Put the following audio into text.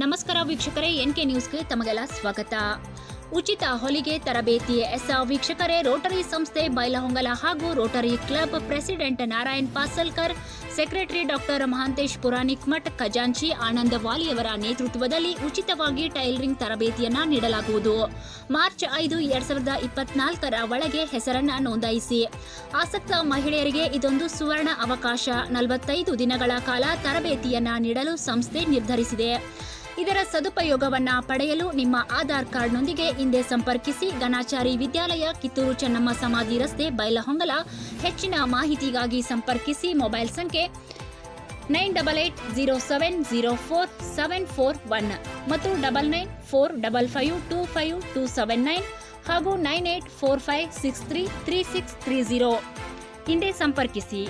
ನಮಸ್ಕಾರ ವೀಕ್ಷಕರೇ, N K ನ್ಯೂಸ್ಗೆ ತಮಗೆಲ್ಲ ಸ್ವಾಗತ. ಉಚಿತ ಹೊಲಿಗೆ ತರಬೇತಿ ಎಸ್ ವೀಕ್ಷಕರೇ, ರೋಟರಿ ಸಂಸ್ಥೆ ಬೈಲಹೊಂಗಲ ಹಾಗೂ Rotary club president Narayan Pasalkar, secretary doctor Mahantesh Puranik Math ಖಜಾಂಚಿ ಆನಂದ ವಾಲಿಯವರ ನೇತೃತ್ವದಲ್ಲಿ ಉಚಿತವಾಗಿ ಟೈಲರಿಂಗ್ ತರಬೇತಿಯನ್ನ ನೀಡಲಾಗುವುದು. ಮಾರ್ಚ್ ಐದು, ಎರಡ್ ಸಾವಿರದ ಇಪ್ಪತ್ನಾಲ್ಕರ ಒಳಗೆ ಹೆಸರನ್ನ ನೋಂದಾಯಿಸಿ. ಆಸಕ್ತ ಮಹಿಳೆಯರಿಗೆ ಇದೊಂದು ಸುವರ್ಣ ಅವಕಾಶ. ನಲವತ್ತೈದು ದಿನಗಳ ಕಾಲ ತರಬೇತಿಯನ್ನ ನೀಡಲು ಸಂಸ್ಥೆ ನಿರ್ಧರಿಸಿದೆ. ಇದರ ಸದುಪಯೋಗವನ್ನ ಪಡೆಯಲು ನಿಮ್ಮ ಆಧಾರ್ ಕಾರ್ಡ್ನೊಂದಿಗೆ ಹಿಂದೆ ಸಂಪರ್ಕಿಸಿ. ಗಣಾಚಾರಿ ವಿದ್ಯಾಲಯ, ಕಿತ್ತೂರು ಚೆನ್ನಮ್ಮ ಸಮಾಧಿ ರಸ್ತೆ, ಬೈಲಹೊಂಗಲ. ಹೆಚ್ಚಿನ ಮಾಹಿತಿಗಾಗಿ ಸಂಪರ್ಕಿಸಿ. ಮೊಬೈಲ್ ಸಂಖ್ಯೆ nine double eight zero seven zero four seven four one ಮತ್ತು double nine four double five two five two seven nine ಹಾಗೂ nine eight four five six three three six three zero ಹಿಂದೆ ಸಂಪರ್ಕಿಸಿ.